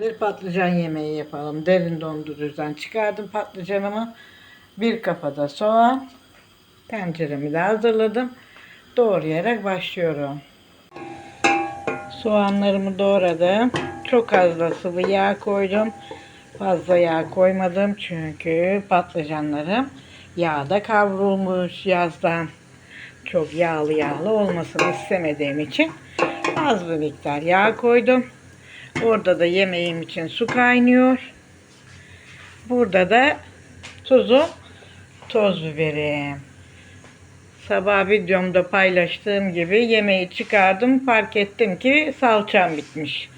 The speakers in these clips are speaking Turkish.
Bir patlıcan yemeği yapalım. Derin dondurucudan çıkardım patlıcanımı. Bir kafada soğan. Tenceremi de hazırladım. Doğrayarak başlıyorum. Soğanlarımı doğradım. Çok az da sıvı yağ koydum. Fazla yağ koymadım çünkü patlıcanlarım yağda kavrulmuş yazdan. Çok yağlı yağlı olmasını istemediğim için az bir miktar yağ koydum. Orada da yemeğim için su kaynıyor. Burada da tuzu, toz biberim. Sabah videomda paylaştığım gibi yemeği çıkardım. Fark ettim ki salçam bitmiş.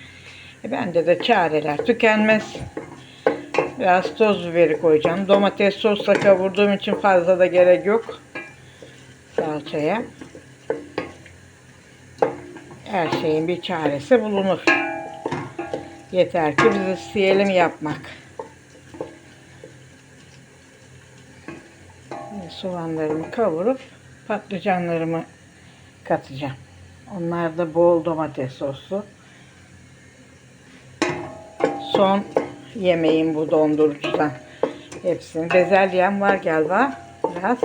E bende de çareler tükenmez. Biraz toz biberi koyacağım. Domates sosla kavurduğum için fazla da gerek yok. Salçaya. Her şeyin bir çaresi bulunur. Yeter ki biz isteyelim yapmak. Soğanlarımı kavurup patlıcanlarımı katacağım. Onlar da bol domates soslu. Son yemeğim bu dondurucudan. Hepsini. Bezelyem var galiba. Biraz.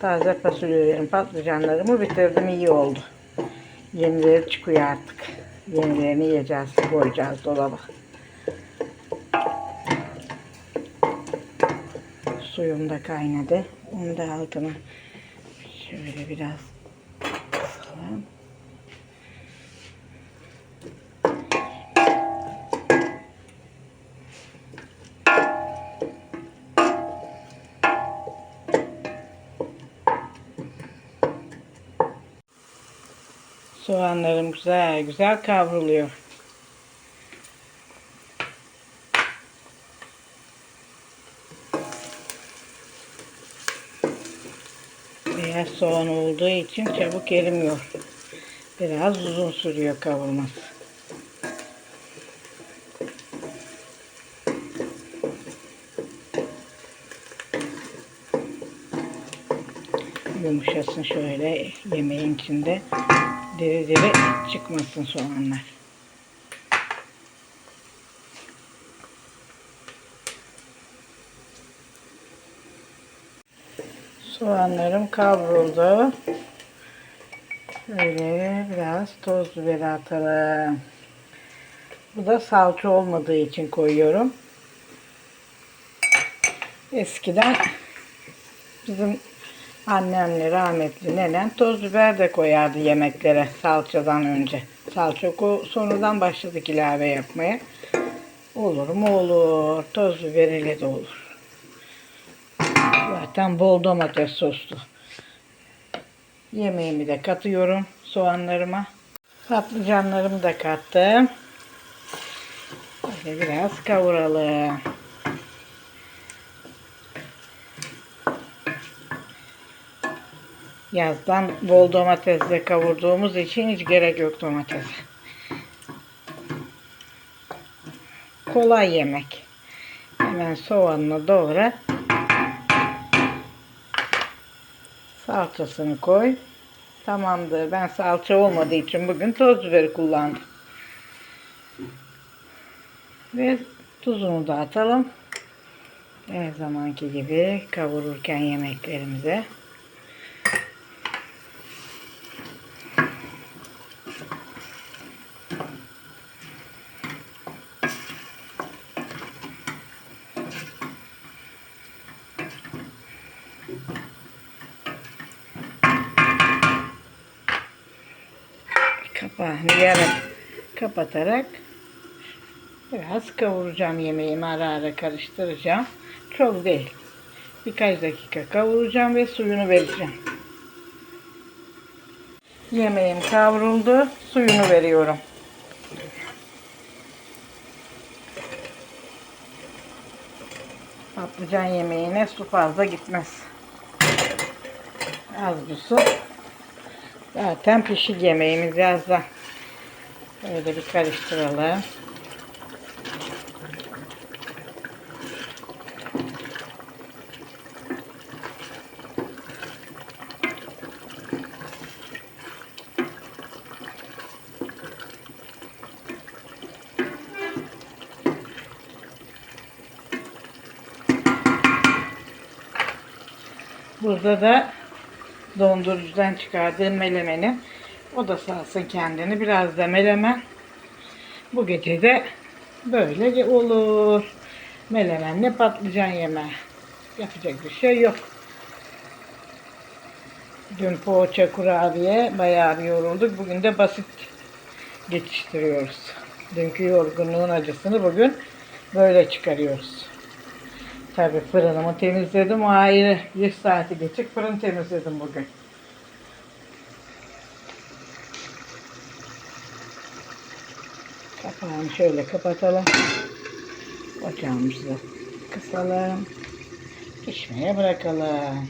Taze fasulyelerim, patlıcanlarımı bitirdim. iyi oldu. Yenileri çıkıyor artık. Yenilerini yiyeceğiz, koyacağız dolaba. Suyum da kaynadı. Onu da altına şöyle biraz Soğanlarım güzel güzel kavruluyor. Beyaz soğan olduğu için çabuk erimiyor. Biraz uzun sürüyor kavurması. Yumuşasın şöyle yemeğin içinde. Diri diri çıkmasın soğanlar. Soğanlarım kavruldu. Şöyle biraz toz biber atalım. Bu da salça olmadığı için koyuyorum. Eskiden bizim annemle rahmetli nenem toz biber de koyardı yemeklere salçadan önce. Salça sonradan başladık ilave yapmaya. Olur mu olur. Toz biberiyle de olur. Zaten bol domates soslu. Yemeğimi de katıyorum soğanlarıma. Patlıcanlarımı da kattım. Böyle biraz kavuralım. Yazdan bol domatesle kavurduğumuz için hiç gerek yok domatese. Kolay yemek. Hemen soğanını doğra. Salçasını koy. Tamamdır. Ben salça olmadığı için bugün toz biberi kullandım. Ve tuzunu da atalım. Her zamanki gibi kavururken yemeklerimize. Yarım kapatarak biraz kavuracağım yemeğimi ara ara karıştıracağım. Çok değil. Birkaç dakika kavuracağım ve suyunu vereceğim. Yemeğim kavruldu. Suyunu veriyorum. Patlıcan yemeğine su fazla gitmez. Az bir su. Zaten pişik yemeğimiz yazda. Böyle bir karıştıralım. Burada da dondurucudan çıkardığım melemenim. O da salsın kendini. Biraz da melemen. Bu gece de böyle olur. Melemenle patlıcan yeme. Yapacak bir şey yok. Dün poğaça kurabiye bayağı yorulduk. Bugün de basit geçiştiriyoruz. Dünkü yorgunluğun acısını bugün böyle çıkarıyoruz. Tabii fırınımı temizledim. O ayrı 100 saati geçik fırın temizledim bugün. Kapağını şöyle kapatalım. Ocağımızı kısalım. Pişmeye bırakalım.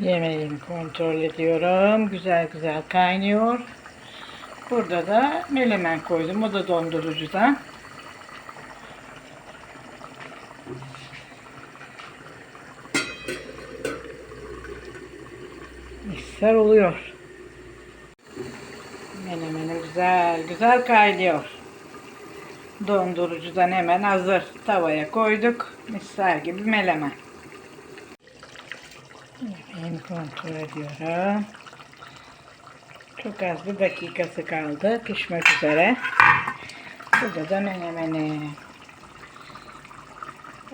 Yemeğimi kontrol ediyorum. Güzel güzel kaynıyor. Burada da melemen koydum. O da dondurucudan. Mikser oluyor. Menemenim güzel güzel kaynıyor. Dondurucudan hemen hazır tavaya koyduk. Misler gibi melemen. Yemeğimi kontrol ediyorum. Çok az bir dakikası kaldı. Pişmek üzere. Burada da menemeni.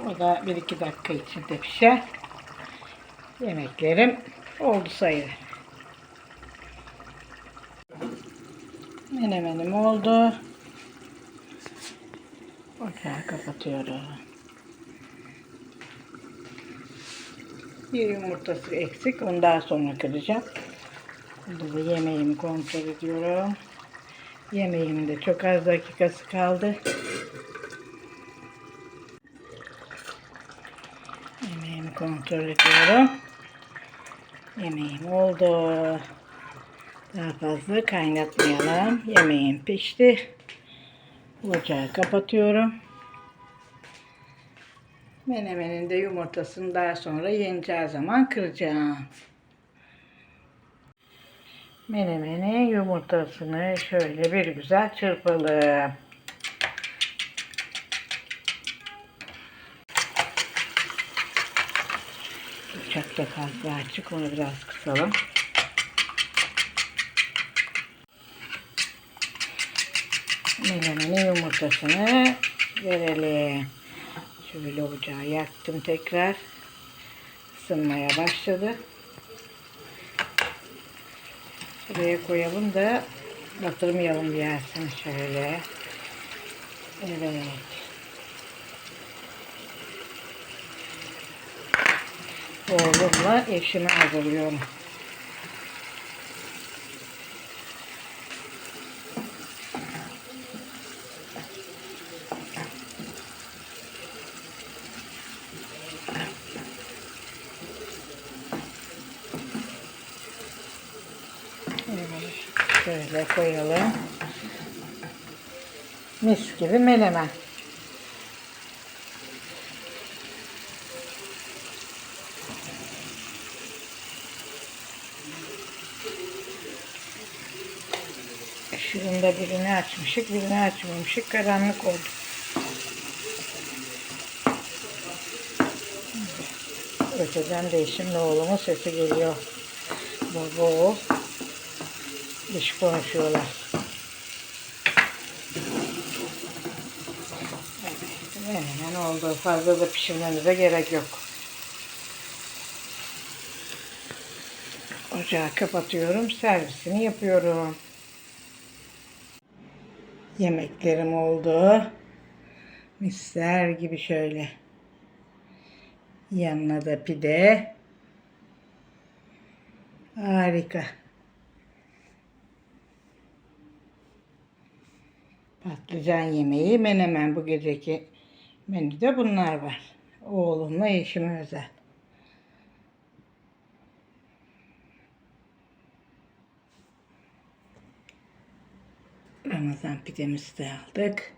O da 1-2 dakika içinde pişer. Yemeklerim oldu sayılır. Menemenim oldu. Ocağı kapatıyorum. Bir yumurtası eksik. Onu daha sonra kıracağım. Burada da yemeğimi kontrol ediyorum. Yemeğimin de çok az dakikası kaldı. Yemeğimi kontrol ediyorum. Yemeğim oldu. Daha fazla kaynatmayalım. Yemeğim pişti. Ocağı kapatıyorum. Menemenin de yumurtasını daha sonra yeneceği zaman kıracağım. Menemenin yumurtasını şöyle bir güzel çırpalım. Bıçak da fazla açık. Onu biraz kısalım. Menemenin yumurtasını verelim. Şöyle ocağı yaktım tekrar. Isınmaya başladı. Şuraya koyalım da batırmayalım yersin şöyle. Evet. Oğlumla eşimi hazırlıyorum. Evet, şöyle koyalım. Mis gibi menemen. Şunun da birini açmışık, birini açmamışık. Karanlık oldu. Öteden de eşimle oğlumun sesi geliyor. Baba oğul. Dış konuşuyorlar. Evet, hemen oldu. Fazla da pişirmemize gerek yok. Ocağı kapatıyorum. Servisini yapıyorum. Yemeklerim oldu. Misler gibi şöyle. Yanına da pide. Harika. Patlıcan yemeği, menemen bu geceki menüde bunlar var. Oğlumla eşime özel. Ramazan pidemizi de aldık.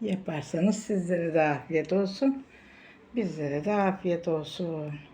Yaparsanız sizlere de afiyet olsun. Bizlere de afiyet olsun.